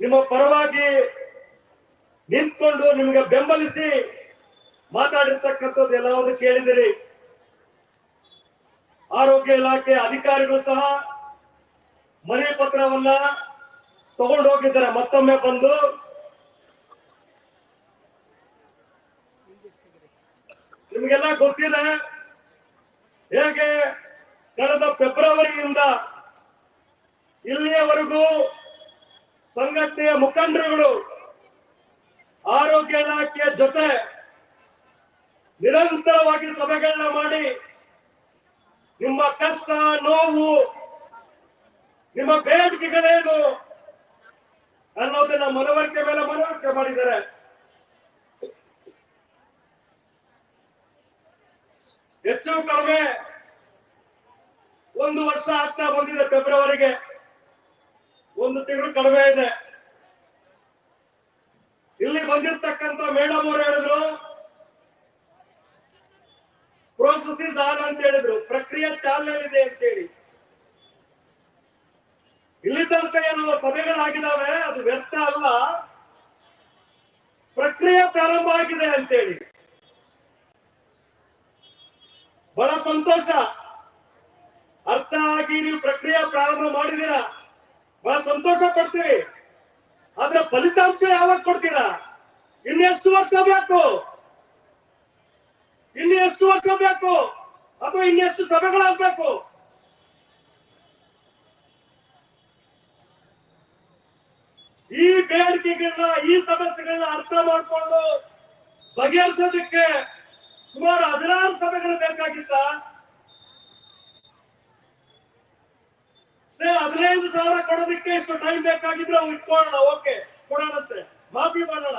ನಿಮ್ಮ ಪರವಾಗಿ ನಿಂತ್ಕೊಂಡು ನಿಮಗೆ ಬೆಂಬಲಿಸಿ ಮಾತಾಡಿರ್ತಕ್ಕಂಥದ್ದು ಎಲ್ಲವನ್ನು ಕೇಳಿದಿರಿ. ಆರೋಗ್ಯ ಇಲಾಖೆ ಅಧಿಕಾರಿಗಳು ಸಹ ಮನೆ ಪತ್ರವನ್ನ ತಗೊಂಡು ಹೋಗಿದ್ದಾರೆ ಮತ್ತೊಮ್ಮೆ ಬಂದು ನಿಮಗೆಲ್ಲ ಗೊತ್ತಿದೆ ಹೇಗೆ ಕಳೆದ ಫೆಬ್ರವರಿಯಿಂದ ಇಲ್ಲಿಯವರೆಗೂ ಸಂಘಟನೆಯ ಮುಖಂಡರುಗಳು ಆರೋಗ್ಯ ಇಲಾಖೆಯ ಜೊತೆ ನಿರಂತರವಾಗಿ ಸಭೆಗಳನ್ನ ಮಾಡಿ ನಿಮ್ಮ ಕಷ್ಟ, ನೋವು, ನಿಮ್ಮ ಬೇಡಿಕೆಗಳೇನು ಅನ್ನೋದನ್ನ ಮನವರಿಕೆ ಮೇಲೆ ಮನವರಿಕೆ ಮಾಡಿದ್ದಾರೆ. ಹೆಚ್ಚು ಕಡಿಮೆ ಒಂದು ವರ್ಷ ಆಗ್ತಾ ಬಂದಿದೆ ಫೆಬ್ರವರಿಗೆ. ಒಂದು ತಿಂಗಳು ಕಡಿಮೆ ಇದೆ. ಇಲ್ಲಿ ಬಂದಿರ್ತಕ್ಕಂತ ಮೇಡಮ್ ಅವರು ಹೇಳಿದ್ರು ಪ್ರೋಸೆಸ್ ಇಸ್ ಆನ್ ಅಂತ ಹೇಳಿದ್ರು, ಪ್ರಕ್ರಿಯೆ ಚಾಲನೆಯಲ್ಲಿದೆ ಅಂತ ಹೇಳಿ. ಇಲ್ಲಿ ತನಕ ಏನು ಸಭೆಗಳಾಗಿದ್ದಾವೆ ಅದು ವ್ಯರ್ಥ ಅಲ್ಲ. ಪ್ರಕ್ರಿಯೆ ಪ್ರಾರಂಭ ಆಗಿದೆ ಅಂತೇಳಿ ಬಹಳ ಸಂತೋಷ. ಅರ್ಥ ಆಗಿ ನೀವು ಪ್ರಕ್ರಿಯೆ ಪ್ರಾರಂಭ ಮಾಡಿದೀರಾ ಬಹಳ ಸಂತೋಷ ಪಡ್ತೀವಿ. ಆದ್ರೆ ಫಲಿತಾಂಶ ಯಾವಾಗ ಕೊಡ್ತೀರಾ? ಇನ್ನೆಷ್ಟು ವರ್ಷ ಬೇಕು? ಇನ್ನು ಎಷ್ಟು ವರ್ಷ ಬೇಕು? ಅಥವಾ ಇನ್ನೆಷ್ಟು ಸಭೆಗಳಾಗ್ಬೇಕು? ಈ ಬೇಡಿಕೆಗಳನ್ನ, ಈ ಸಮಸ್ಯೆಗಳನ್ನ ಅರ್ಥ ಮಾಡ್ಕೊಂಡು ಬಗೆಹರಿಸೋದಕ್ಕೆ ಸುಮಾರು ಹದಿನಾರು ಸಭೆಗಳು ಬೇಕಾಗಿತ್ತ? ಹದಿನೈದು ಸಾವಿರ ಕೊಡೋದಕ್ಕೆ ಎಷ್ಟು ಟೈಮ್ ಬೇಕಾಗಿದ್ರೆ ಅವ್ರು ಇಟ್ಕೊಳ್ಳೋಣ ಓಕೆ ಕೊಡೋಣಂತೆ. ಮಾಫಿ ಮಾಡೋಣ.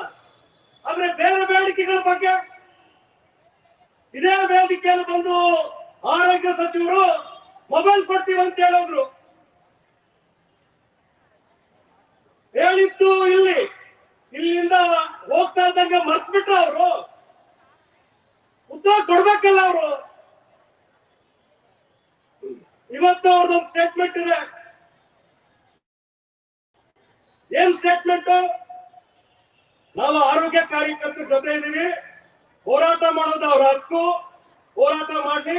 ಆದ್ರೆ ಬೇರೆ ಬೇಡಿಕೆಗಳ ಬಗ್ಗೆ? ಇದೇ ವೇದಿಕೆಯಲ್ಲಿ ಬಂದು ಆರೋಗ್ಯ ಸಚಿವರು ಮೊಬೈಲ್ ಕೊಡ್ತೀವಿ ಅಂತ ಹೇಳಿದ್ರು. ಹೇಳಿದ್ದು ಇಲ್ಲಿ. ಇಲ್ಲಿಂದ ಹೋಗ್ತಾ ಇದ್ದಂಗೆ ಮರ್ತ್ಬಿಟ್ರ ಅವರು. ಉತ್ತರ ಕೊಡ್ಬೇಕಲ್ಲ ಅವರು. ಇವತ್ತು ಅವ್ರದೊಂದು ಸ್ಟೇಟ್ಮೆಂಟ್ ಇದೆ. ಏನ್ ಸ್ಟೇಟ್ಮೆಂಟ್ ನಾವು ಆರೋಗ್ಯ ಕಾರ್ಯಕರ್ತರ ಜೊತೆ ಇದೀವಿ ಹೋರಾಟ ಮಾಡೋದು ಅವ್ರ ಹಕ್ಕು. ಹೋರಾಟ ಮಾಡಿ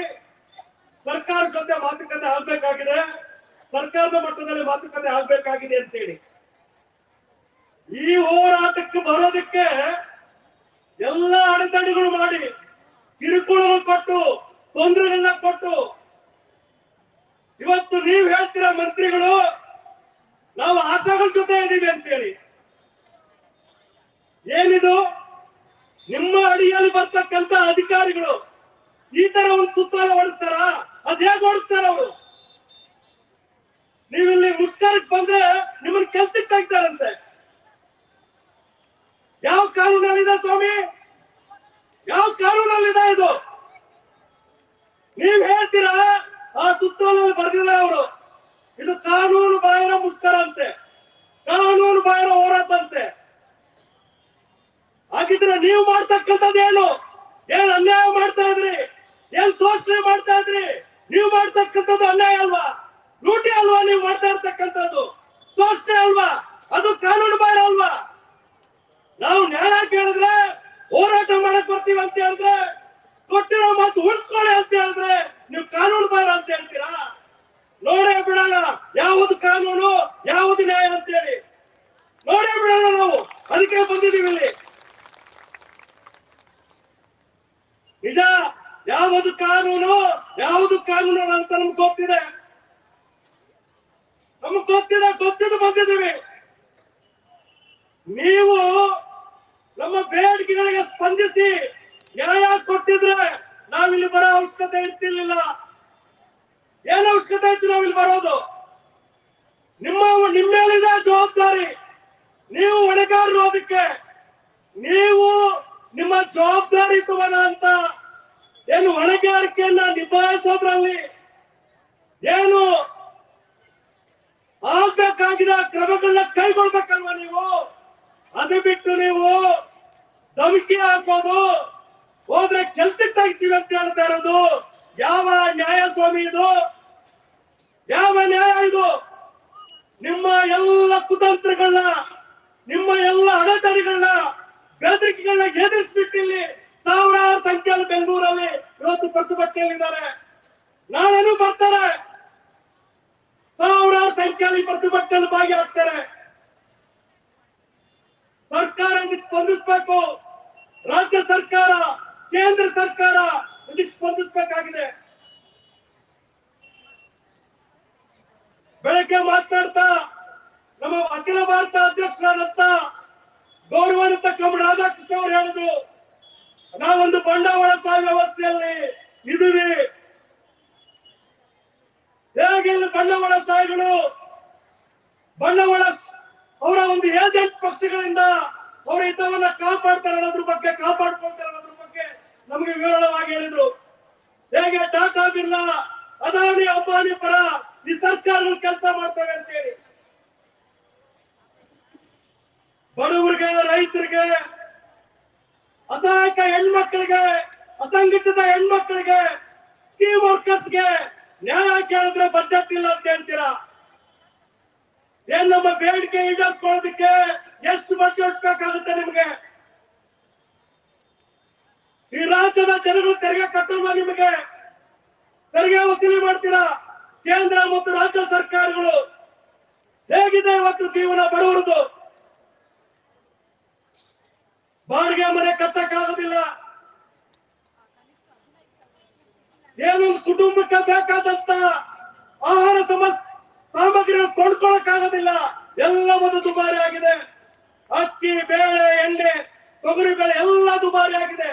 ಸರ್ಕಾರ ಜೊತೆ ಮಾತುಕತೆ ಆಗ್ಬೇಕಾಗಿದೆ. ಸರ್ಕಾರದ ಮಟ್ಟದಲ್ಲಿ ಮಾತುಕತೆ ಆಗ್ಬೇಕಾಗಿದೆ ಅಂತೇಳಿ. ಈ ಹೋರಾಟಕ್ಕೆ ಬರೋದಕ್ಕೆ ಎಲ್ಲ ಅಡೆತಡೆಗಳು ಮಾಡಿ ಕಿರುಕುಳಗಳು ಕೊಟ್ಟು, ತೊಂದರೆಗಳನ್ನ ಕೊಟ್ಟು. ಇವತ್ತು ನೀವು ಹೇಳ್ತೀರಾ ಮಂತ್ರಿಗಳು ನಾವು ಆಶಾಗಳ ಜೊತೆ ಇದೀವಿ ಅಂತೇಳಿ. ಏನಿದು? ನಿಮ್ಮ ಅಡಿಯಲ್ಲಿ ಬರ್ತಕ್ಕಂತ ಅಧಿಕಾರಿಗಳು ಈ ತರ ಒಂದು ಸುತ್ತಾಲ ಓಡಿಸ್ತಾರ? ಅದ್ ಹೇಗ್ ಓಡಿಸ್ತಾರ ಅವರು? ನೀವಿಲ್ಲಿ ಮುಷ್ಕರಕ್ಕೆ ಬಂದ್ರೆ ನಿಮ್ಮನ್ನ ಕೆಲ್ಸಕ್ಕೆ ತೆಗ್ತಾರಂತೆ ಯಾವ ಕಾನೂನಲ್ಲಿದೆ ಸ್ವಾಮಿ? ಯಾವ ಕಾನೂನಲ್ಲಿದೆ ಇದು? ನೀವ್ ಹೇಳ್ತೀರಾ, ಆ ಸುತ್ತೋಲಲ್ಲಿ ಬರ್ದಿದ್ದಾರೆ ಅವರು. ಇದು ಕಾನೂನು ಬಾಹಿರ ಮುಸ್ಕರ ಅಂತೆ ಕಾನೂನು ಬಾಹಿರ ಹೋರಾಟ ಅಂತೆ ಹಾಗಿದ್ರೆ ನೀವು ಏನು? ಏನ್ ಅನ್ಯಾಯ ಮಾಡ್ತಾ ಇದ್ರಿ? ಏನ್ ಶೋಷಣೆ ಮಾಡ್ತಾ ಇದ್ರಿ? ನೀವು ಮಾಡ್ತಕ್ಕಂಥದ್ದು ಅನ್ಯಾಯ ಅಲ್ವಾ? ಲೂಟಿ ಅಲ್ವಾ ನೀವು ಮಾಡ್ತಾ ಇರ್ತಕ್ಕಂಥದ್ದು? ಶೋಷಣೆ ಅಲ್ವಾ? ಅದು ಕಾನೂನು ಬಾಹಿರ ಅಲ್ವಾ? ನಾವು ನ್ಯಾಯ ಕೇಳಿದ್ರೆ, ಹೋರಾಟ ಮಾಡಕ್ ಬರ್ತೀವಿ ಅಂತ ಹೇಳಿದ್ರೆ, ಕೊಟ್ಟಿರೋ ಮಾತು ಉಳಿಸ್ಕೊಳ್ಳಿ ಅಂತ ಹೇಳಿದ್ರೆ, ನೀವು ಕಾನೂನು ಬಾಹಿರ ಅಂತ ಹೇಳ್ತೀರಾ? ನೋಡೇ ಬಿಡೋಣ ಯಾವುದು ಕಾನೂನು, ಯಾವುದು ನ್ಯಾಯ ಅಂತ ಹೇಳಿ ನೋಡೇ ಬಿಡೋಣ ನಾವು. ಅದಕ್ಕೆ ಬಂದಿದ್ದೀವಿ ಇಲ್ಲಿ. ನಿಜ, ಯಾವುದು ಕಾನೂನು ಯಾವುದು ಕಾನೂನು ಅಂತ ನಮ್ಗೆ ಗೊತ್ತಿದೆ. ನಮ್ಗೆ ಗೊತ್ತಿದೆ, ಗೊತ್ತಿದ್ದು ಬಂದಿದ್ದೀವಿ. ನೀವು ನಮ್ಮ ಬೇಡಿಕೆಗಳಿಗೆ ಸ್ಪಂದಿಸಿ ನ್ಯಾಯ ಕೊಟ್ಟಿದ್ರೆ ನಾವಿಲ್ಲಿ ಬರೋ ಅವಶ್ಯಕತೆ ಇರ್ತಿರ್ಲಿಲ್ಲ. ಏನ್ ಅವಶ್ಯಕತೆ ಇತ್ತು ನಾವಿಲ್ಲಿ ಬರೋದು? ನಿಮ್ಮ ನಿಮ್ಮ ಮೇಲಿದೆ ಜವಾಬ್ದಾರಿ. ನೀವು ಹೊಣೆಗಾರರು ಅದಕ್ಕೆ ನೀವು ನಿಮ್ಮ ಜವಾಬ್ದಾರಿತ್ವನ ಅಂತ ಏನು ಹೊಣೆಗಾರಿಕೆಯನ್ನ ನಿಭಾಯಿಸೋದ್ರಲ್ಲಿ ಏನು ಆಗ್ಬೇಕಾಗಿರೋ ಕ್ರಮಗಳನ್ನ ಕೈಗೊಳ್ಬೇಕಲ್ವಾ ನೀವು? ಅದು ಬಿಟ್ಟು ನೀವು ಧಮಕಿ ಹಾಕೋದು ಹೋದ್ರೆ ಕೆಲ್ಸಕ್ಕೆ ತೆಗಿತೀವಿ ಅಂತ ಹೇಳ್ತಾ ಇರೋದು. ಯಾವ ನ್ಯಾಯ ಸ್ವಾಮಿ ಇದು? ಯಾವ ನ್ಯಾಯ ಇದು? ನಿಮ್ಮ ಎಲ್ಲ ಕುತಂತ್ರಗಳನ್ನ, ನಿಮ್ಮ ಎಲ್ಲ ಅಡೆತಡೆಗಳನ್ನ ಬೆದರಿಕೆಗಳನ್ನ ಎದುರಿಸ್ಬಿಟ್ಟಿಲ್ಲಿ ಸಾವಿರಾರು ಸಂಖ್ಯೆಯಲ್ಲಿ ಬೆಂಗಳೂರಲ್ಲಿ ಇವತ್ತು ಪ್ರತಿಭಟನೆಯಲ್ಲಿದ್ದಾರೆ. ನಾಳೆನೂ ಬರ್ತಾರೆ. ಸಾವಿರಾರು ಸಂಖ್ಯೆಯಲ್ಲಿ ಪ್ರತಿಭಟನೆಯಲ್ಲಿ ಭಾಗಿಯಾಗ್ತಾರೆ. ಸರ್ಕಾರ ಇದಕ್ಕೆ ಸ್ಪಂದಿಸಬೇಕು. ರಾಜ್ಯ ಸರ್ಕಾರ, ಕೇಂದ್ರ ಸರ್ಕಾರ ಇದಕ್ಕೆ ಸ್ಪಂದಿಸಬೇಕಾಗಿದೆ. ಬೆಳಗ್ಗೆ ಮಾತನಾಡ್ತಾ ನಮ್ಮ ಅಖಿಲ ಭಾರತ ಅಧ್ಯಕ್ಷರಾದಂತ ಗೌರವಾನ್ವಿತ ಕಮ ರಾಧಾಕೃಷ್ಣ ಅವರು ಹೇಳುದು ನಾವೊಂದು ಬಂಡವಾಳ ಸಾಲ ವ್ಯವಸ್ಥೆಯಲ್ಲಿ ಇದೀವಿ ಹೇಗೆ ಬಂಡವಾಳ ಸಾಯಿಗಳು ಬಂಡವಾಳ ಅವರ ಒಂದು ಏಜೆಂಟ್ ಪಕ್ಷಗಳಿಂದ ಅವರ ಹಿತವನ್ನ ಕಾಪಾಡ್ತಾರೆ ಅನ್ನೋದ್ರ ಬಗ್ಗೆ ಕಾಪಾಡ್ಕೊಳ್ತಾರೆ ನಮಗೆ ವಿವರವಾಗಿ ಹೇಳಿದ್ರು. ಹೇಗೆ ಟಾಟಾ ಬಿರ್ಲಾ, ಅದಾನಿ, ಅಂಬಾನಿ ಪರ ಈ ಸರ್ಕಾರ ಕೆಲಸ ಮಾಡ್ತವೆ ಅಂತ ಹೇಳಿ ಬಡವರಿಗೆ, ರೈತರಿಗೆ, ಅಸಹಾಯಕ ಹೆಣ್ಮಕ್ಳಿಗೆ, ಅಸಂಘಟಿತ ಹೆಣ್ಮಕ್ಳಿಗೆ ಸ್ಕೀಮ್ ವರ್ಕರ್ಸ್ಗೆ ನ್ಯಾಯ ಕೇಳಿದ್ರೆ ಬಜೆಟ್ ಇಲ್ಲ ಅಂತ ಹೇಳ್ತೀರಾ? ಏನ್ ನಮ್ಮ ಬೇಡಿಕೆ ಈಡೇರಿಸ್ಕೊಳ್ಳೋದಕ್ಕೆ ಎಷ್ಟು ಬಜೆಟ್ ಬೇಕಾಗುತ್ತೆ ನಿಮ್ಗೆ? ಈ ರಾಜ್ಯದ ಜನಗಳು ತೆರಿಗೆ ಕಟ್ಟಲ್ವಾ ನಿಮಗೆ ತೆರಿಗೆ ವಸೂಲಿ ಮಾಡ್ತೀರಾ? ಕೇಂದ್ರ ಮತ್ತು ರಾಜ್ಯ ಸರ್ಕಾರಗಳು ಹೇಗಿದೆ ಇವತ್ತು ಜೀವನ ಬಡವರದು? ಬಾಡಿಗೆ ಮನೆ ಕಟ್ಟಕ್ಕಾಗೋದಿಲ್ಲ. ಏನೊಂದು ಕುಟುಂಬಕ್ಕೆ ಬೇಕಾದಂತ ಆಹಾರ ಸಮಸ್, ಸಾಮಗ್ರಿಗಳು ಕೊಂಡ್ಕೊಳಕ್ಕಾಗೋದಿಲ್ಲ. ಎಲ್ಲವನ್ನು ದುಬಾರಿ ಆಗಿದೆ. ಅಕ್ಕಿ, ಬೇಳೆ, ಎಣ್ಣೆ, ತೊಗರಿ, ಬೇಳೆ ಎಲ್ಲ ದುಬಾರಿ ಆಗಿದೆ.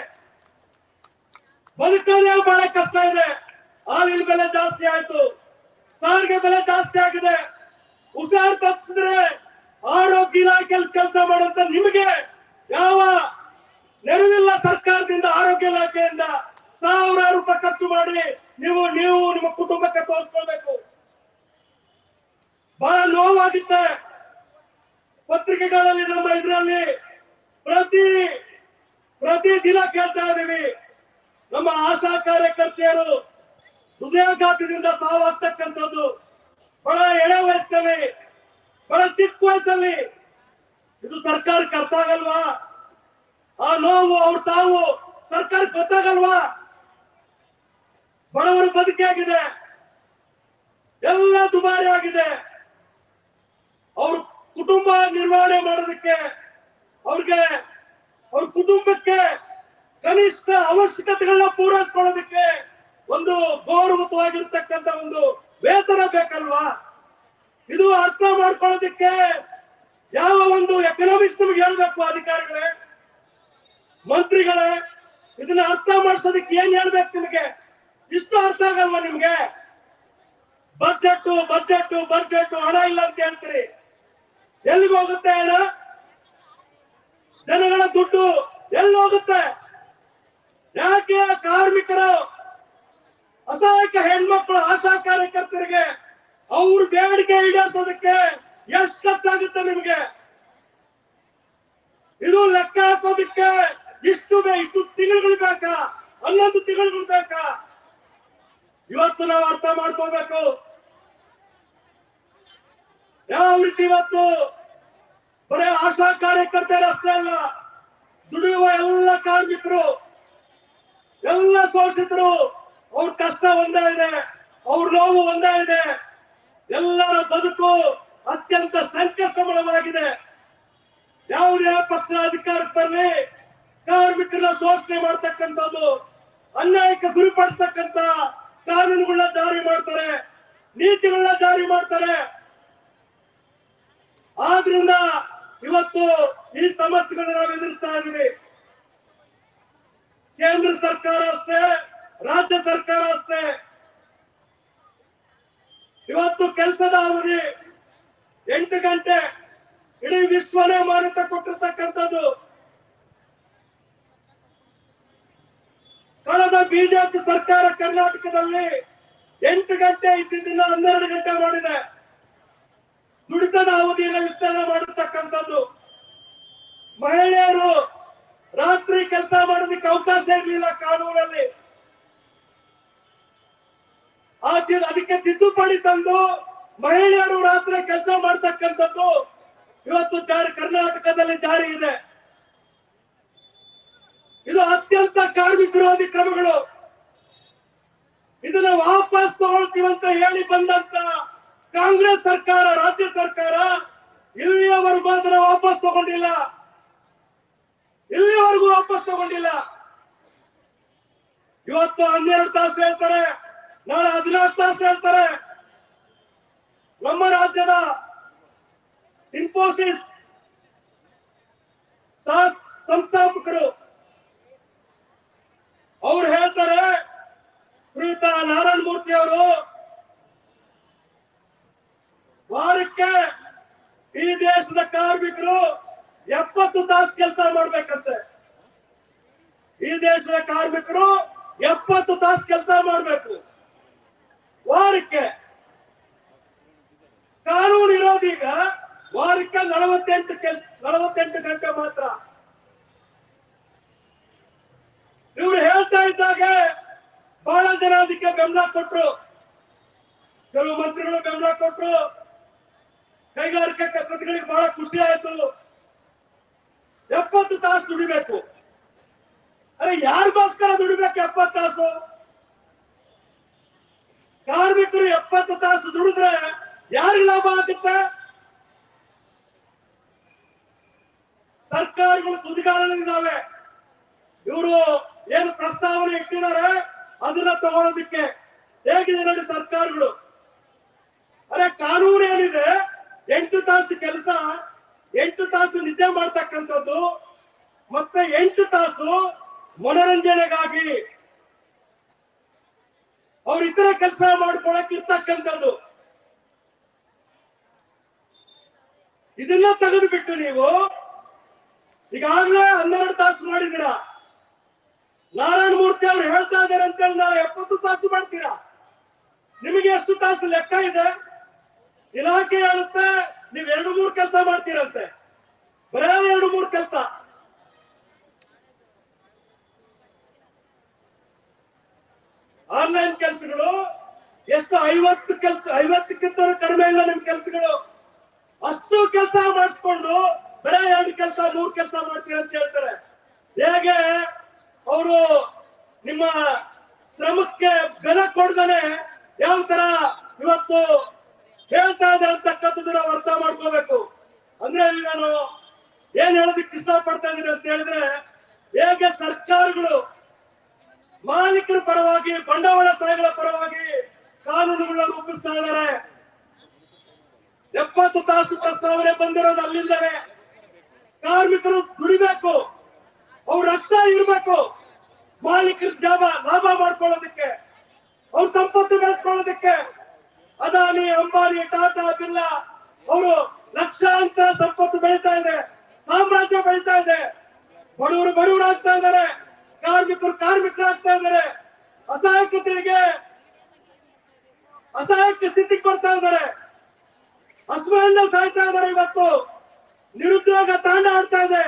ಬದುಕೋದೇ ಬಹಳ ಕಷ್ಟ ಇದೆ. ಹಾಲಿನ ಬೆಲೆ ಜಾಸ್ತಿ ಆಯ್ತು. ಸಾರಿಗೆ ಬೆಲೆ ಜಾಸ್ತಿ ಆಗಿದೆ. ಹುಷಾರ್ ತಪ್ಪಿಸಿದ್ರೆ ಆರೋಗ್ಯ ಇಲಾಖೆಯಲ್ಲಿ ಕೆಲಸ ಮಾಡುವಂತ ನಿಮಗೆ ಯಾವ ನೆರವಿಲ್ಲ ಸರ್ಕಾರದಿಂದ, ಆರೋಗ್ಯ ಇಲಾಖೆಯಿಂದ ಸಾವಿರಾರು ರೂಪಾಯಿ ಖರ್ಚು ಮಾಡಿ ನೀವು ನೀವು ನಿಮ್ಮ ಕುಟುಂಬಕ್ಕೆ ತೋರಿಸ್ಕೊಳ್ಬೇಕು. ಬಹಳ ನೋವಾಗಿತ್ತೆ. ಪತ್ರಿಕೆಗಳಲ್ಲಿ ನಮ್ಮ ಇದರಲ್ಲಿ ಪ್ರತಿ ಪ್ರತಿ ದಿನ ಕೇಳ್ತಾ ಇದೀವಿ ನಮ್ಮ ಆಶಾ ಕಾರ್ಯಕರ್ತೆಯರು ಹೃದಯಾಘಾತದಿಂದ ಸಾವಾಗ್ತಕ್ಕಂಥದ್ದು. ಬಹಳ ಎಳೆ ವಯಸ್ಸಲ್ಲಿ ಬಹಳ ಚಿಕ್ಕ ವಯಸ್ಸಲ್ಲಿ. ಇದು ಸರ್ಕಾರಕ್ಕೆ ಅರ್ಥ ಆಗಲ್ವಾ? ಆ ನೋವು, ಅವ್ರ ಸಾವು ಸರ್ಕಾರಕ್ಕೆ ಗೊತ್ತಾಗಲ್ವಾ? ಬಡವರ ಬದುಕಾಗಿದೆ ಎಲ್ಲ ದುಬಾರಿ ಆಗಿದೆ. ಅವ್ರ ಕುಟುಂಬ ನಿರ್ವಹಣೆ ಮಾಡೋದಕ್ಕೆ, ಅವ್ರಿಗೆ, ಅವ್ರ ಕುಟುಂಬಕ್ಕೆ ಕನಿಷ್ಠ ಅವಶ್ಯಕತೆಗಳನ್ನ ಪೂರೈಸ್ಕೊಳ್ಳೋದಕ್ಕೆ ಒಂದು ಗೌರವತವಾಗಿರ್ತಕ್ಕಂಥ ಒಂದು ವೇತನ ಬೇಕಲ್ವಾ? ಇದು ಅರ್ಥ ಮಾಡ್ಕೊಳ್ಳೋದಕ್ಕೆ ಯಾವ ಒಂದು ಎಕನಾಮಿಕ್ಸ್ ನಮ್ಗೆ ಹೇಳ್ಬೇಕು ಅಧಿಕಾರಿಗಳೇ? ಮಂತ್ರಿಗಳೇ, ಇದನ್ನ ಅರ್ಥ ಮಾಡಿಸೋದಕ್ಕೆ ಏನ್ ಹೇಳ್ಬೇಕು ನಿಮಗೆ? ಇಷ್ಟು ಅರ್ಥ ಆಗಲ್ವಾ ನಿಮ್ಗೆ? ಬಜೆಟ್ ಬಜೆಟ್ ಬಜೆಟ್ ಹಣ ಇಲ್ಲ ಅಂತ ಹೇಳ್ತೀರಿ. ಎಲ್ಲಿಗೆ ಹೋಗುತ್ತೆ ಹಣ? ಜನಗಳ ದುಡ್ಡು ಎಲ್ಲಿ ಹೋಗುತ್ತೆ? ಯಾಕೆ ಕಾರ್ಮಿಕರು ಅಸಹಾಯಕ ಹೆಣ್ಮಕ್ಳು ಆಶಾ ಕಾರ್ಯಕರ್ತರಿಗೆ ಅವ್ರ ಬೇಡಿಕೆ ಈಡೇರಿಸೋದಕ್ಕೆ ಎಷ್ಟು ಖರ್ಚಾಗುತ್ತೆ ನಿಮ್ಗೆ? ಇದು ಲೆಕ್ಕ ಹಾಕೋದಕ್ಕೆ ಇಷ್ಟು ಇಷ್ಟು ತಿಂಗಳು ಬೇಕಾ? ಹನ್ನೊಂದು ತಿಂಗಳು ಬೇಕಾ? ಇವತ್ತು ನಾವು ಅರ್ಥ ಮಾಡ್ಕೋಬೇಕು. ಯಾವ ರೀತಿ ಇವತ್ತು ಬರೀ ಆಶಾ ಕಾರ್ಯಕರ್ತರಷ್ಟೇ ಅಲ್ಲ, ದುಡಿಯುವ ಎಲ್ಲ ಕಾರ್ಮಿಕರು ಎಲ್ಲ ಸೋಲಿಸಿದ್ರು. ಅವ್ರ ಕಷ್ಟ ಒಂದೇ ಇದೆ, ಅವ್ರ ನೋವು ಒಂದೇ ಇದೆ. ಎಲ್ಲರ ಬದುಕು ಅತ್ಯಂತ ಸಂಕಷ್ಟಮಯವಾಗಿದೆ. ಯಾವುದೇ ಪಕ್ಷ ಅಧಿಕಾರಕ್ಕೆ ಬರಲಿ, ಕಾರ್ಮಿಕರನ್ನ ಶೋಷಣೆ ಮಾಡ್ತಕ್ಕಂಥದ್ದು, ಅನ್ಯಾಯಕ್ಕೆ ಗುರಿಪಡಿಸ್ತಕ್ಕಂತ ಕಾನೂನುಗಳನ್ನ ಜಾರಿ ಮಾಡ್ತಾರೆ ನೀತಿಗಳನ್ನ ಜಾರಿ ಮಾಡ್ತಾರೆ. ಆದ್ರಿಂದ ಇವತ್ತು ಈ ಸಮಸ್ಯೆಗಳನ್ನ ನಾವು ಎದುರಿಸ್ತಾ ಇದೀವಿ. ಕೇಂದ್ರ ಸರ್ಕಾರ ಅಷ್ಟೇ, ರಾಜ್ಯ ಸರ್ಕಾರ ಅಷ್ಟೇ. ಇವತ್ತು ಕೆಲಸದ ಅವಧಿ ಎಂಟು ಗಂಟೆ, ಇಡೀ ವಿಶ್ವನೇ ಮಾನ್ಯತೆ ಕೊಟ್ಟಿರ್ತಕ್ಕಂಥದ್ದು. ಕಳೆದ ಬಿಜೆಪಿ ಸರ್ಕಾರ ಕರ್ನಾಟಕದಲ್ಲಿ ಎಂಟು ಗಂಟೆ ಇದ್ದಿದ್ದನ್ನ ಹನ್ನೆರಡು ಗಂಟೆ ಮಾಡಿದೆ. ದುಡಿತದ ಅವಧಿಯನ್ನು ವಿಸ್ತರಣೆ ಮಾಡಿರ್ತಕ್ಕಂಥದ್ದು. ಮಹಿಳೆಯರು ರಾತ್ರಿ ಕೆಲಸ ಮಾಡೋದಕ್ಕೆ ಅವಕಾಶ ಇರಲಿಲ್ಲ ಕಾನೂನಲ್ಲಿ. ಅದಕ್ಕೆ ತಿದ್ದುಪಡಿ ತಂದು ಮಹಿಳೆಯರು ರಾತ್ರಿ ಕೆಲಸ ಮಾಡ್ತಕ್ಕಂಥದ್ದು ಇವತ್ತು ಜಾರಿ, ಕರ್ನಾಟಕದಲ್ಲಿ ಜಾರಿ ಇದೆ. ಇದು ಅತ್ಯಂತ ಕಾರ್ಮಿಕ ವಿರೋಧಿ ಕ್ರಮಗಳು. ಇದನ್ನ ವಾಪಸ್ ತಗೊಳ್ತೀವಂತ ಹೇಳಿ ಬಂದಂತ ಕಾಂಗ್ರೆಸ್ ಸರ್ಕಾರ, ರಾಜ್ಯ ಸರ್ಕಾರ ಇಲ್ಲಿಯವರೆಗೂ ಅದನ್ನ ವಾಪಸ್ ತಗೊಂಡಿಲ್ಲ. ಇಲ್ಲಿವರೆಗೂ ವಾಪಸ್ ತಗೊಂಡಿಲ್ಲ. ಇವತ್ತು ಹನ್ನೆರಡು ತಾಸು ಹೇಳ್ತಾರೆ, ನಾಳೆ ಹದಿನಾಲ್ಕು ತಾಸು ಹೇಳ್ತಾರೆ. ನಮ್ಮ ರಾಜ್ಯದ ಇನ್ಫೋಸಿಸ್ ಸಂಸ್ಥಾಪಕರು ಅವ್ರು ಹೇಳ್ತಾರೆ ಶ್ರೀಯುತ ನಾರಾಯಣ ಮೂರ್ತಿ ಅವರು, ವಾರಕ್ಕೆ ಈ ದೇಶದ ಕಾರ್ಮಿಕರು ಎಪ್ಪತ್ತು ತಾಸು ಕೆಲಸ ಮಾಡ್ಬೇಕಂತೆ. ಈ ದೇಶದ ಕಾರ್ಮಿಕರು ಎಪ್ಪತ್ತು ತಾಸು ಕೆಲಸ ಮಾಡ್ಬೇಕು. ವಾರಕ್ಕೆ. ಕಾನೂನು ಇರೋದೀಗ ವಾರಕ್ಕೆ ನಲವತ್ತೆಂಟು ಕೆಲಸ, ನಲವತ್ತೆಂಟು ಗಂಟೆ ಮಾತ್ರ. ಇವ್ರು ಹೇಳ್ತಾ ಇದ್ದಾಗ ಬಹಳ ಜನ ಅದಕ್ಕೆ ಬೆಂಬಲ ಕೊಟ್ರು. ಕೆಲವು ಮಂತ್ರಿಗಳು ಬೆಂಬಲ ಕೊಟ್ರು. ಕೈಗಾರಿಕಾ ಪ್ರತಿಗಳಿಗೆ ಬಹಳ ಖುಷಿ ಆಯ್ತು. ಎಪ್ಪತ್ತು ತಾಸು ದುಡಿಬೇಕು. ಅರೆ, ಯಾರಿಗೋಸ್ಕರ ದುಡಿಬೇಕು ಎಪ್ಪತ್ತು ತಾಸು? ಕಾರ್ಮಿಕರು ಎಪ್ಪತ್ತು ತಾಸು ದುಡಿದ್ರೆ ಯಾರಿಗೆ ಲಾಭ ಆಗುತ್ತೆ? ಸರ್ಕಾರಗಳು ತುದಿಗಾರಲ್ಲಿದ್ದಾವೆ ಇವರು ಏನು ಪ್ರಸ್ತಾವನೆ ಇಟ್ಟಿದ್ದಾರೆ, ಅದನ್ನ ತಗೊಳ್ಳೋದಿಕ್ಕೆ ಹೇಗಿದೆ ನೋಡಿ ಸರ್ಕಾರಗಳು. ಅರೆ, ಕಾನೂನು ಏನಿದೆ? ಎಂಟು ತಾಸು ಕೆಲಸ ಎಂಟು ತಾಸು ನಿದ್ದೆ ಮಾಡ್ತಕ್ಕಂಥದ್ದು, ಮತ್ತೆ ಎಂಟು ತಾಸು ಮನೋರಂಜನೆಗಾಗಿ ಅವ್ರ ಇತರ ಕೆಲಸ ಮಾಡ್ಕೊಳಕ್ ಇರ್ತಕ್ಕಂಥದ್ದು ಇದನ್ನ ತೆಗೆದು ಬಿಟ್ಟು ನೀವು ಈಗಾಗಲೇ ಹನ್ನೆರಡು ತಾಸು ಮಾಡಿದೀರ ನಾರಾಯಣ ಮೂರ್ತಿ ಅವ್ರು ಹೇಳ್ತಾ ಇದ್ದಾರೆ ಅಂತ ಹೇಳಿ ನಾಳೆ ಎಪ್ಪತ್ತು ತಾಸು ಮಾಡ್ತೀರಾ? ನಿಮಗೆ ಎಷ್ಟು ತಾಸು ಲೆಕ್ಕ ಇದೆ? ಇಲಾಖೆ ಹೇಳುತ್ತೆ ನೀವ್ ಎರಡು ಮೂರು ಕೆಲಸ ಮಾಡ್ತೀರಂತೆ. ಬರೇ ಎರಡು ಮೂರು ಕೆಲಸ. ಆನ್ಲೈನ್ ಕೆಲಸಗಳು ಎಷ್ಟು ಐವತ್ತು ಕೆಲಸ ಐವತ್ತಕ್ಕಿಂತ ಕಡಿಮೆ ಇಲ್ಲ ನಿಮ್ ಕೆಲಸಗಳು. ಅಷ್ಟು ಕೆಲಸ ಮಾಡಿಸ್ಕೊಂಡು ಬರೇ ಎರಡು ಕೆಲಸ, ಮೂರು ಕೆಲಸ ಮಾಡ್ತೀರ ಅಂತ ಹೇಳ್ತಾರೆ. ಹೇಗೆ ಅವರು ನಿಮ್ಮ ಶ್ರಮಕ್ಕೆ ಬೆಲೆ ಕೊಡ್ದಾನೆ ಯಾವ ತರ ಇವತ್ತು ಹೇಳ್ತಾ ಇದ್ದಾರೆ ಅಂತಕ್ಕಂಥದ್ದು ನಾವು ಅರ್ಥ ಮಾಡ್ಕೋಬೇಕು. ಅಂದ್ರೆ ನಾನು ಏನ್ ಹೇಳೋದಕ್ಕೆ ಇಷ್ಟಪಡ್ತಾ ಇದ್ದೀನಿ ಅಂತ ಹೇಳಿದ್ರೆ, ಹೇಗೆ ಸರ್ಕಾರಗಳು ಮಾಲೀಕರ ಪರವಾಗಿ, ಬಂಡವಾಳ ಬಂಡವಾಳಶಾಹಿಗಳ ಪರವಾಗಿ ಕಾನೂನುಗಳನ್ನ ರೂಪಿಸ್ತಾ ಇದ್ದಾರೆ. ಎಪ್ಪತ್ತು ತಾಸು ಪ್ರಸ್ತಾವನೆ ಬಂದಿರೋದು ಅಲ್ಲಿಂದವೇ ಕಾರ್ಮಿಕರು ದುಡಿಬೇಕು, ಅವ್ರ ರಕ್ತ ಇರಬೇಕು, ಮಾಲೀಕರ ಜಾಬ ಲಾಭ ಮಾಡ್ಕೊಳ್ಳೋದಕ್ಕೆ, ಅವ್ರ ಸಂಪತ್ತು ಬೆಳೆಸ್ಕೊಳ್ಳೋದಕ್ಕೆ. ಅದಾನಿ, ಅಂಬಾನಿ, ಟಾಟಾ, ಬಿರ್ಲಾ ಅವರು ಲಕ್ಷಾಂತರ ಸಂಪತ್ತು ಬೆಳೀತಾ ಇದೆ, ಸಾಮ್ರಾಜ್ಯ ಬೆಳೀತಾ ಇದೆ. ಬಡವರು ಬಡವರಾಗ್ತಾ ಇದ್ದಾರೆ, ಕಾರ್ಮಿಕರು ಕಾರ್ಮಿಕರಾಗ್ತಾ ಇದ್ದಾರೆ. ಅಸಹಾಯಕತೆಗೆ ಅಸಹಾಯಕ ಸ್ಥಿತಿ ಬರ್ತಾ ಇದ್ದಾರೆ. ಹಸುವೆಯಿಂದ ಸಾಯ್ತಾ ಇದ್ದಾರೆ ಇವತ್ತು. ನಿರುದ್ಯೋಗ ತಾಂಡ ಆಡ್ತಾ ಇದೆ.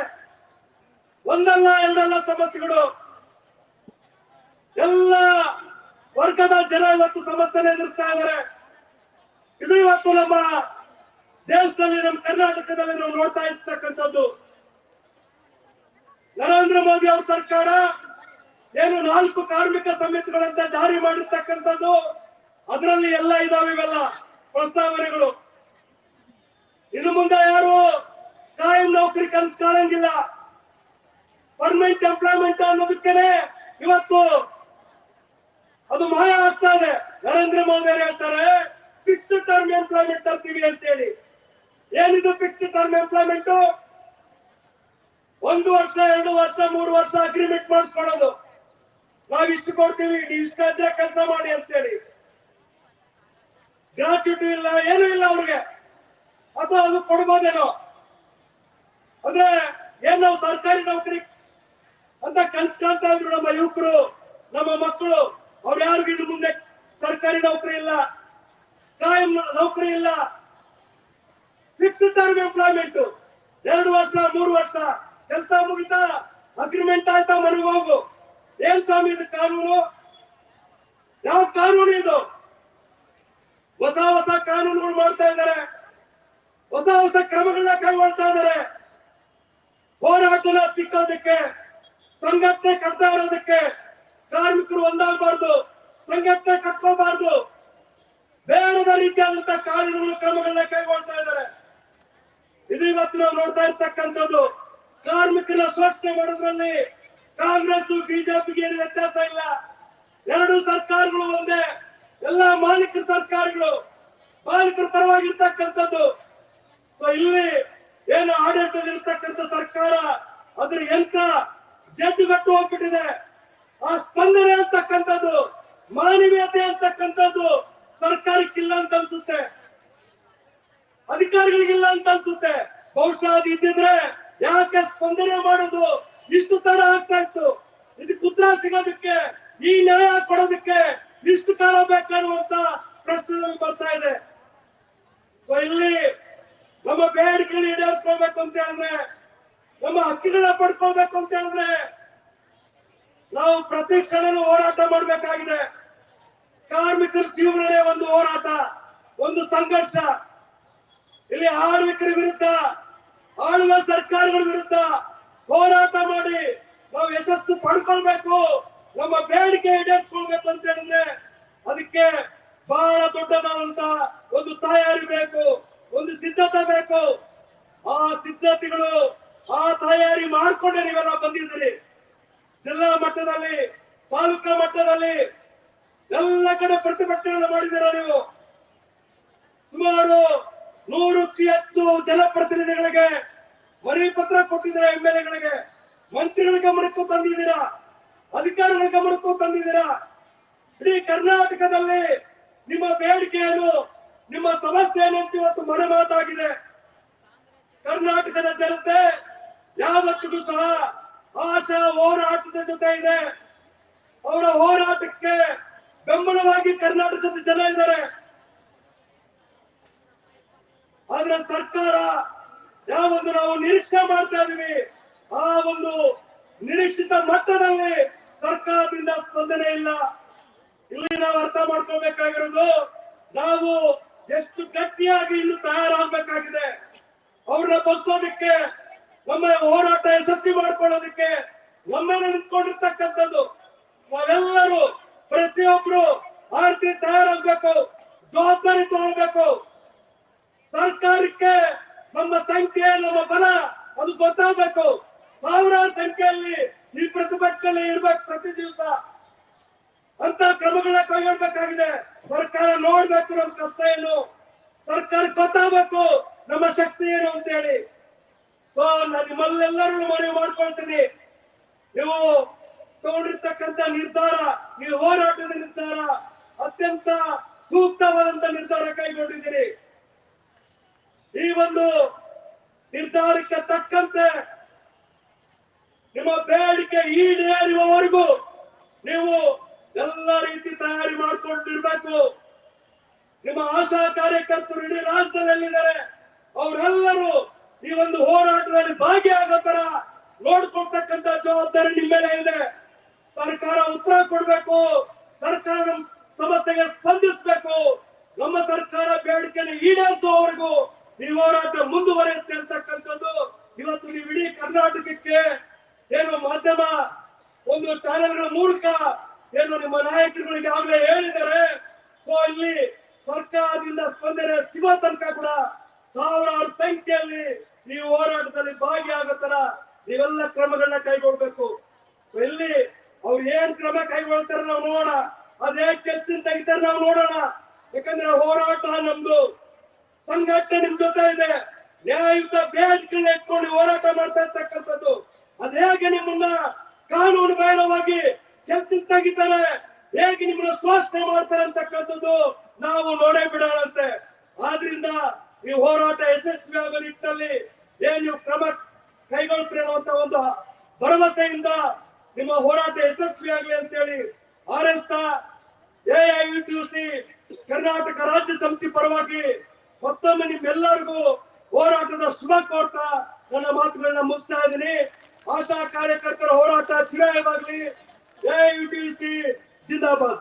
ಒಂದಲ್ಲ, ಎರಡಲ್ಲ ಸಮಸ್ಯೆಗಳು. ಎಲ್ಲ ವರ್ಗದ ಜನ ಇವತ್ತು ಸಮಸ್ಯೆನ ಎದುರಿಸ್ತಾ ಇದ್ದಾರೆ. ಇದು ಇವತ್ತು ನಮ್ಮ ದೇಶದಲ್ಲಿ, ನಮ್ಮ ಕರ್ನಾಟಕದಲ್ಲಿ ನಾವು ನೋಡ್ತಾ ಇರ್ತಕ್ಕಂಥದ್ದು. ನರೇಂದ್ರ ಮೋದಿ ಅವ್ರ ಸರ್ಕಾರ ಏನು ನಾಲ್ಕು ಕಾರ್ಮಿಕ ಸಮಿತಿಗಳಂತ ಜಾರಿ ಮಾಡಿರ್ತಕ್ಕಂಥದ್ದು, ಅದರಲ್ಲಿ ಎಲ್ಲ ಇದಾವೆ ಇವೆಲ್ಲ ಪ್ರಸ್ತಾವನೆಗಳು. ಇನ್ನು ಮುಂದೆ ಯಾರು ಕಾಯಂ ನೌಕರಿ ಕನಸು ಕಾಣಂಗಿಲ್ಲ ಪರ್ಮನೆಂಟ್ ಎಂಪ್ಲಾಯ್ಮೆಂಟ್ ಅನ್ನೋದಕ್ಕೇನೆ ಇವತ್ತು ಅದು ಮಾಯ ಆಗ್ತಾ ಇದೆ. ನರೇಂದ್ರ ಮೋದಿ ಅವರು ಹೇಳ್ತಾರೆ ಫಿಕ್ಸ್ಡ್ ಟರ್ಮ್ ಎಂಪ್ಲಾಯ್ಮೆಂಟ್ ತರ್ತೀವಿ ಅಂತೇಳಿ. ಏನಿದು ಫಿಕ್ಸ್ಡ್ ಟರ್ಮ್ ಎಂಪ್ಲಾಯ್ಮೆಂಟ್ ಒಂದು ವರ್ಷ, ಎರಡು ವರ್ಷ, ಮೂರು ವರ್ಷ ಅಗ್ರಿಮೆಂಟ್ ಮಾಡಿಸ್ಕೊಳ್ಳೋದು. ನಾವ್ ಇಷ್ಟು ಕೊಡ್ತೀವಿ, ನೀವು ಇಷ್ಟ ಇದ್ರೆ ಕೆಲಸ ಮಾಡಿ ಅಂತೇಳಿ. ಗ್ರಾಚ್ಯೂಟಿ ಇಲ್ಲ, ಏನು ಇಲ್ಲ ಅವ್ರಿಗೆ. ಅಥವಾ ಅದು ಕೊಡ್ಬೋದೇನೋ. ಅಂದ್ರೆ ಏನ್ ನಾವು ಸರ್ಕಾರಿ ನೌಕರಿ ಅಂತ ಕನ್ಸ್ ಕಾಣ್ತಾ ಇದ್ರು ನಮ್ಮ ಯುವಕರು, ನಮ್ಮ ಮಕ್ಕಳು, ಅವ್ರು ಯಾರಿಗೂ ಮುಂದೆ ಸರ್ಕಾರಿ ನೌಕರಿ ಇಲ್ಲ. ಕಾಯಂ ನೌಕರಿ ಇಲ್ಲ. ಫಿಕ್ಸ್ಡ್ ಟರ್ಮ್ ಎಂಪ್ಲಾಯ್ಮೆಂಟ್ ಎರಡು ವರ್ಷ, ಮೂರು ವರ್ಷ. ಕೆಲಸ ಮುಗಿತಾ ಅಗ್ರಿಮೆಂಟ್ ಆಯ್ತಾ ಮನೆಗೆ ಹೋಗು. ಏನ್ ಸ್ವಾಮಿ ಇದು ಕಾನೂನು? ಯಾವ ಕಾನೂನು ಇದು? ಹೊಸ ಹೊಸ ಕಾನೂನುಗಳು ಮಾಡ್ತಾ ಇದ್ದಾರೆ. ಹೊಸ ಹೊಸ ಕ್ರಮಗಳನ್ನ ಕೈಗೊಳ್ತಾ ಇದ್ದಾರೆ. ಹೋರಾಟನ ತಿಕ್ಕೋದಕ್ಕೆ, ಸಂಘಟನೆ ಕಟ್ತಾ ಇರೋದಕ್ಕೆ ಕಾರ್ಮಿಕರು ಒಂದಾಗಬಾರ್ದು. ಸಂಘಟನೆ ಕಟ್ಕೋಬಾರ್ದು ಬೇರೆ ರೀತಿಯಾದಂತಹ ಕಾನೂನುಗಳು ಕ್ರಮಗಳನ್ನ ಕೈಗೊಳ್ತಾ ಇದ್ದಾರೆ. ಇದು ಇವತ್ತು ನಾವು ನೋಡ್ತಾ ಇರ್ತಕ್ಕಂಥದ್ದು. ಕಾರ್ಮಿಕರ ಶೋಷಣೆ ಮಾಡೋದ್ರಲ್ಲಿ ಕಾಂಗ್ರೆಸ್, ಬಿಜೆಪಿಗೆ ಏನು ವ್ಯತ್ಯಾಸ ಇಲ್ಲ. ಎರಡು ಸರ್ಕಾರಗಳು ಒಂದೇ. ಎಲ್ಲ ಮಾಲೀಕ ಸರ್ಕಾರಗಳು. ಮಾಲೀಕರ ಪರವಾಗಿರ್ತಕ್ಕಂಥದ್ದು. ಸೊ ಇಲ್ಲಿ ಏನು ಆಡಳಿತದಲ್ಲಿ ಇರ್ತಕ್ಕಂಥ ಸರ್ಕಾರ ಅದ್ರ ಯಂತ್ರ ಜಡ್ಡುಗಟ್ಟು ಹೋಗ್ಬಿಟ್ಟಿದೆ. ಆ ಸ್ಪಂದನೆ ಅಂತಕ್ಕಂಥದ್ದು, ಮಾನವೀಯತೆ ಅಂತಕ್ಕಂಥದ್ದು ಸರ್ಕಾರಕ್ಕಿಲ್ಲ ಅಂತ ಅನ್ಸುತ್ತೆ. ಅಧಿಕಾರಿಗಳಿಗಿಲ್ಲ ಅಂತ ಅನ್ಸುತ್ತೆ. ಬಹುಶಃ ಅದು ಇದ್ದಿದ್ರೆ ಯಾಕೆ ಸ್ಪಂದನೆ ಮಾಡೋದು? ಇಷ್ಟು ತಡ ಆಗ್ತಾ ಇತ್ತು. ಇದು ಉತ್ತರ ಸಿಗೋದಕ್ಕೆ, ಈ ನ್ಯಾಯ ಕೊಡೋದಕ್ಕೆ ಇಷ್ಟು ಕಾಲ ಬೇಕಾಗುವಂತ ಪ್ರಶ್ನೆ ನಮಗೆ ಬರ್ತಾ ಇದೆ. ಸೊ ಇಲ್ಲಿ ನಮ್ಮ ಬೇಡಿಕೆಗಳು ಈಡೇರಿಸ್ಕೊಳ್ಬೇಕು ಅಂತ ಹೇಳಿದ್ರೆ, ನಮ್ಮ ಹಕ್ಕುಗಳನ್ನ ಪಡ್ಕೊಳ್ಬೇಕು ಅಂತ ಹೇಳಿದ್ರೆ, ನಾವು ಪ್ರತಿ ಕ್ಷಣನೂ ಹೋರಾಟ ಮಾಡಬೇಕಾಗಿದೆ. ಕಾರ್ಮಿಕರ ಜೀವನನೇ ಒಂದು ಹೋರಾಟ, ಒಂದು ಸಂಘರ್ಷ. ಇಲ್ಲಿ ಆಳ್ವಿಕರ ವಿರುದ್ಧ, ಆಳುವ ಸರ್ಕಾರಗಳ ವಿರುದ್ಧ ಹೋರಾಟ ಮಾಡಿ ನಾವು ಯಶಸ್ಸು ಪಡ್ಕೊಳ್ಬೇಕು, ನಮ್ಮ ಬೇಡಿಕೆ ಈಡೇರಿಸ್ಕೊಳ್ಬೇಕು ಅಂತ ಹೇಳಿದ್ರೆ ಅದಕ್ಕೆ ಬಹಳ ದೊಡ್ಡದಾದಂತ ಒಂದು ತಯಾರಿ ಬೇಕು, ಒಂದು ಸಿದ್ಧತೆ ಬೇಕು. ಆ ಸಿದ್ಧತೆಗಳು, ಆ ತಯಾರಿ ಮಾಡ್ಕೊಂಡೆ ನೀವೆಲ್ಲ ಬಂದಿದ್ದೀರಿ. ಜಿಲ್ಲಾ ಮಟ್ಟದಲ್ಲಿ, ತಾಲೂಕಾ ಮಟ್ಟದಲ್ಲಿ ಎಲ್ಲ ಕಡೆ ಪ್ರತಿಭಟನೆಗಳನ್ನು ಮಾಡಿದಾರ ನೀವು? ಸುಮಾರು ನೂರಕ್ಕೂ ಹೆಚ್ಚು ಜನಪ್ರತಿನಿಧಿಗಳಿಗೆ ಮನವಿ ಪತ್ರ ಕೊಟ್ಟಿದ್ದೀರಾ ಎಂ ಎಲ್ ಎಗಳಿಗೆ ಮಂತ್ರಿಗಳ ಗಮನಕ್ಕೂ ತಂದಿದ್ದೀರಾ? ಅಧಿಕಾರಿಗಳ ಗಮನಕ್ಕೂ ತಂದಿದ್ದೀರಾ? ಇಡೀ ಕರ್ನಾಟಕದಲ್ಲಿ ನಿಮ್ಮ ಬೇಡಿಕೆ ಏನು? ನಿಮ್ಮ ಸಮಸ್ಯೆ ಏನು ಅಂತ ಇವತ್ತು ಮನೆ ಮಾತಾಗಿದೆ ಕರ್ನಾಟಕದ ಜನತೆ ಯಾವತ್ತಿಗೂ ಸಹ ಆಶಾ ಹೋರಾಟದ ಜೊತೆ ಇದೆ. ಅವರ ಹೋರಾಟಕ್ಕೆ ಬೆಂಬಲವಾಗಿ ಕರ್ನಾಟಕದ ಜನ ಇದ್ದಾರೆ. ಆದ್ರೆ ಸರ್ಕಾರ ಯಾವೊಂದು ನಾವು ನಿರೀಕ್ಷೆ ಮಾಡ್ತಾ ಇದೀವಿ. ಆ ಒಂದು ನಿರೀಕ್ಷಿತ ಮಟ್ಟದಲ್ಲಿ ಸರ್ಕಾರದಿಂದ ಸ್ಪಂದನೆ ಇಲ್ಲ. ಇಲ್ಲಿ ನಾವು ಅರ್ಥ ಮಾಡ್ಕೋಬೇಕಾಗಿರೋದು, ನಾವು ಎಷ್ಟು ಗಟ್ಟಿಯಾಗಿ ಇನ್ನು ತಯಾರಾಗಬೇಕಾಗಿದೆ. ಅವ್ರನ್ನ ಬಗ್ಸೋದಿಕ್ಕೆ ನಮ್ಮ ಹೋರಾಟ ಯಶಸ್ವಿ ಮಾಡ್ಕೊಳ್ಳೋದಿಕ್ಕೆ ನಮ್ಮನ್ನು ನಿಂತ್ಕೊಂಡಿರ್ತಕ್ಕಂಥದ್ದು, ನಾವೆಲ್ಲರೂ ಪ್ರತಿಯೊಬ್ರು ಆರ್ತಿ ತಯಾರಾಗ್ಬೇಕು, ಜವಾಬ್ದಾರಿ ತಗೊಳ್ಬೇಕು. ಸರ್ಕಾರಕ್ಕೆ ನಮ್ಮ ಸಂಖ್ಯೆ, ನಮ್ಮ ಬಲ ಅದು ಗೊತ್ತಾಗಬೇಕು. ಸಾವಿರಾರು ಸಂಖ್ಯೆಯಲ್ಲಿ ಈ ಪ್ರತಿಭಟನೆ ಇರ್ಬೇಕು ಪ್ರತಿ ದಿವಸ. ಅಂತ ಕ್ರಮಗಳನ್ನ ಕೈಗೊಳ್ಬೇಕಾಗಿದೆ. ಸರ್ಕಾರ ನೋಡ್ಬೇಕು ನಮ್ ಕಷ್ಟ ಏನು. ಸರ್ಕಾರ ಗೊತ್ತಾಗಬೇಕು ನಮ್ಮ ಶಕ್ತಿ ಏನು ಅಂತ ಹೇಳಿ ಸೊ ನಾನು ನಿಮ್ಮಲ್ಲೆಲ್ಲರೂ ಮನವಿ ಮಾಡ್ಕೊಳ್ತೀನಿ. ನೀವು ತಗೊಂಡಿರ್ತಕ್ಕಂಥ ನಿರ್ಧಾರ ಈ ಹೋರಾಟದ ನಿರ್ಧಾರ, ಅತ್ಯಂತ ಸೂಕ್ತವಾದಂತ ನಿರ್ಧಾರ ಕೈಗೊಂಡಿದ್ದೀರಿ. ಈ ಒಂದು ನಿರ್ಧಾರಕ್ಕೆ ತಕ್ಕಂತೆ ನಿಮ್ಮ ಬೇಡಿಕೆ ಈಡೇರಿವವರೆಗೂ ನೀವು ಎಲ್ಲ ರೀತಿ ತಯಾರಿ ಮಾಡ್ಕೊಂಡಿರ್ಬೇಕು. ನಿಮ್ಮ ಆಶಾ ಕಾರ್ಯಕರ್ತರು ಇಡೀ ರಾಜ್ಯದಲ್ಲಿದ್ದಾರೆ ಅವರೆಲ್ಲರೂ ಈ ಒಂದು ಹೋರಾಟದಲ್ಲಿ ಭಾಗಿಯಾಗೋ ತರ ನೋಡ್ಕೊಳ್ತಕ್ಕಂತ ಜವಾಬ್ದಾರಿ ನಿಮ್ಮ ಮೇಲೆ ಇದೆ. ಸರ್ಕಾರ ಉತ್ತರ ಕೊಡ್ಬೇಕು. ಸರ್ಕಾರ ನಮ್ಮ ಸಮಸ್ಯೆಗೆ ಸ್ಪಂದಿಸಬೇಕು. ನಮ್ಮ ಸರ್ಕಾರ ಬೇಡಿಕೆಯನ್ನು ಈಡೇರಿಸುವವರೆಗೂ ಈ ಹೋರಾಟ ಮುಂದುವರಿಯುತ್ತೆ ಅಂತಕ್ಕಂಥದ್ದು ಇವತ್ತು ನೀವು ಇಡೀ ಕರ್ನಾಟಕಕ್ಕೆ ಏನು ಮಾಧ್ಯಮ, ಒಂದು ಚಾನೆಲ್ಗಳ ಮೂಲಕ ಏನು ನಿಮ್ಮ ನಾಯಕರುಗಳಿಗೆ ಆಗ್ಲೇ ಹೇಳಿದ್ದಾರೆ. ಸೊ ಇಲ್ಲಿ ಸರ್ಕಾರದಿಂದ ಸ್ಪಂದನೆ ಸಿಗೋ ತನಕ ಕೂಡ ಸಾವಿರಾರು ಸಂಖ್ಯೆಯಲ್ಲಿ ಈ ಹೋರಾಟದಲ್ಲಿ ಭಾಗಿಯಾಗೋ ತರ ನೀವೆಲ್ಲ ಕ್ರಮಗಳನ್ನ ಕೈಗೊಳ್ಬೇಕು. ಇಲ್ಲಿ ಅವ್ರು ಏನ್ ಕ್ರಮ ಕೈಗೊಳ್ತಾರೆ ನಾವು ನೋಡೋಣ. ಅದೇ ಕೆಲ್ಸ ತೆಗಿತಾರೆ ನಾವು ನೋಡೋಣ. ಯಾಕಂದ್ರೆ ಹೋರಾಟ ನಮ್ದು. ಸಂಘಟನೆ ನಿಮ್ ಜೊತೆ ಇದೆ. ನ್ಯಾಯಯುತ ಬೇಡಿಕೆಗಳನ್ನ ಇಟ್ಕೊಂಡು ಹೋರಾಟ ಮಾಡ್ತಾ ಇರ್ತಕ್ಕಂಥದ್ದು. ಅದ್ ಹೇಗೆ ನಿಮ್ಮನ್ನ ಕಾನೂನು ಬಾಹಿರವಾಗಿ ಕೆಲಸ ತೆಗಿತಾರೆ, ಹೇಗೆ ನಿಮ್ಮನ್ನ ಶೋಷಣೆ ಮಾಡ್ತಾರೆ ಅಂತಕ್ಕಂಥದ್ದು ನಾವು ನೋಡೇ ಬಿಡೋಣಂತೆ. ಆದ್ರಿಂದ ಈ ಹೋರಾಟ ಯಶಸ್ವಿ ಆಗೋ ನಿಟ್ಟಿನಲ್ಲಿ ಏನ್ ನೀವು ಕ್ರಮ ಕೈಗೊಳ್ತೀರಿ ಅನ್ನುವಂತ ಒಂದು ಭರವಸೆಯಿಂದ ನಿಮ್ಮ ಹೋರಾಟ ಯಶಸ್ವಿ ಆಗಲಿ ಆರ್ ಎಸ್ ಎಐಯುಟಿಯುಸಿ ಕರ್ನಾಟಕ ರಾಜ್ಯ ಸಮಿತಿ ಪರವಾಗಿ ಮತ್ತೊಮ್ಮೆ ನಿಮ್ಮೆಲ್ಲರಿಗೂ ಹೋರಾಟದ ಶುಭ ಕೋರ್ತಾ ನನ್ನ ಮಾತುಗಳನ್ನ ಮುಗಿಸ್ತಾ ಇದ್ದೀನಿ. ಆಶಾ ಕಾರ್ಯಕರ್ತರ ಹೋರಾಟ ಚಿರಾಯವಾಗ್ಲಿ. ಎಐಯುಟಿಯುಸಿ ಜಿಂದಾಬಾದ್.